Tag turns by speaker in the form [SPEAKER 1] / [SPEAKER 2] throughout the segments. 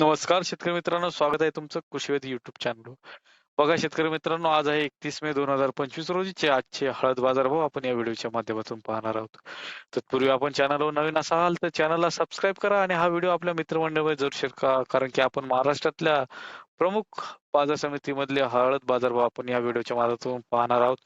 [SPEAKER 1] नमस्कार शेतकरी मित्रांनो स्वागत आहे तुमचं कृषीवेद युट्यूब चॅनल बघा शेतकरी मित्रांनो आज आहे एकतीस मे दोन हजार पंचवीस रोजीचे आजचे हळद बाजार भाव आपण या व्हिडिओच्या माध्यमातून पाहणार आहोत. तत्पूर्वी आपण चॅनलवर नवीन असाल तर चॅनलला सबस्क्राईब करा आणि हा व्हिडिओ आपल्या मित्रमंडळामध्ये जरूर शेअर करा. कारण की आपण महाराष्ट्रातल्या प्रमुख बाजार समितीमधले हळद बाजार भाव आपण या व्हिडिओच्या माध्यमातून पाहणार आहोत.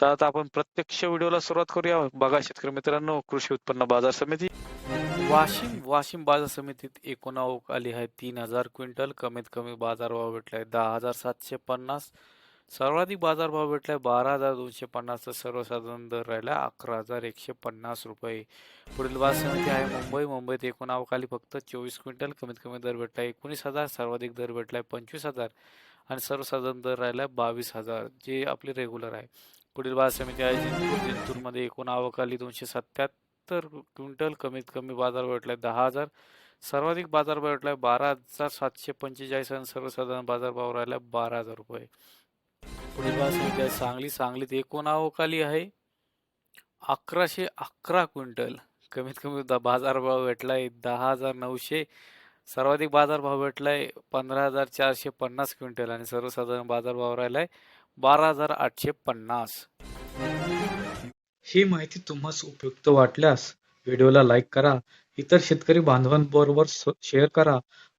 [SPEAKER 1] चला आता आपण प्रत्यक्ष व्हिडिओला सुरुवात करूया. बघा शेतकरी मित्रांनो कृषी उत्पन्न बाजार समिती. वाशिम वाशिम बाजार समितीत एकूण आवक आली आहे तीन हजार क्विंटल. कमीत कमी बाजारभाव भेटलाय दहा हजार सातशे पन्नास. सर्वाधिक बाजारभाव भेटला बारा हजार दोनशे पन्नासचा सर्वसाधारण दर राहिला अकरा हजार एकशे पन्नास रुपये. पुढील बाजार समिती आहे मुंबई. मुंबईत एकूण अवकाली फक्त चोवीस क्विंटल कमीत कमी दर भेटला एकोणीस हजार सर्वाधिक दर भेटला आहे पंचवीस हजार आणि सर्वसाधारण दर राहिला बावीस हजार जे आपले रेग्युलर आहे. पुढील बाजार समिती आहे जिंतूर. जिंतूरमध्ये एकूण अवकाली दोनशे सत्याहत्तर क्विंटल कमीत कमी बाजार भेटला आहे दहा हजार. सर्वाधिक बाजारभाव आहे बारा हजार सातशे पंचेचाळीस आणि सर्वसाधारण बाजारभाव राहिला बारा हजार रुपये. पुढील बाजार सांगली सांगलीत एकूण आहे. अकराशे अकरा क्विंटल. कमीत कमी द- बाजारभाव भेटलाय दहा हजार नऊशे. सर्वाधिक बाजारभाव भेटलाय पंधरा हजार चारशे पन्नास क्विंटल आणि सर्वसाधारण बाजारभाव राहिलाय बारा हजार आठशे पन्नास. ही माहिती तुम्हाला उपयुक्त वाटल्यास व्हिडिओला लाईक करा. इतर शेतकरी बांधवांबरोबर शेअर करा.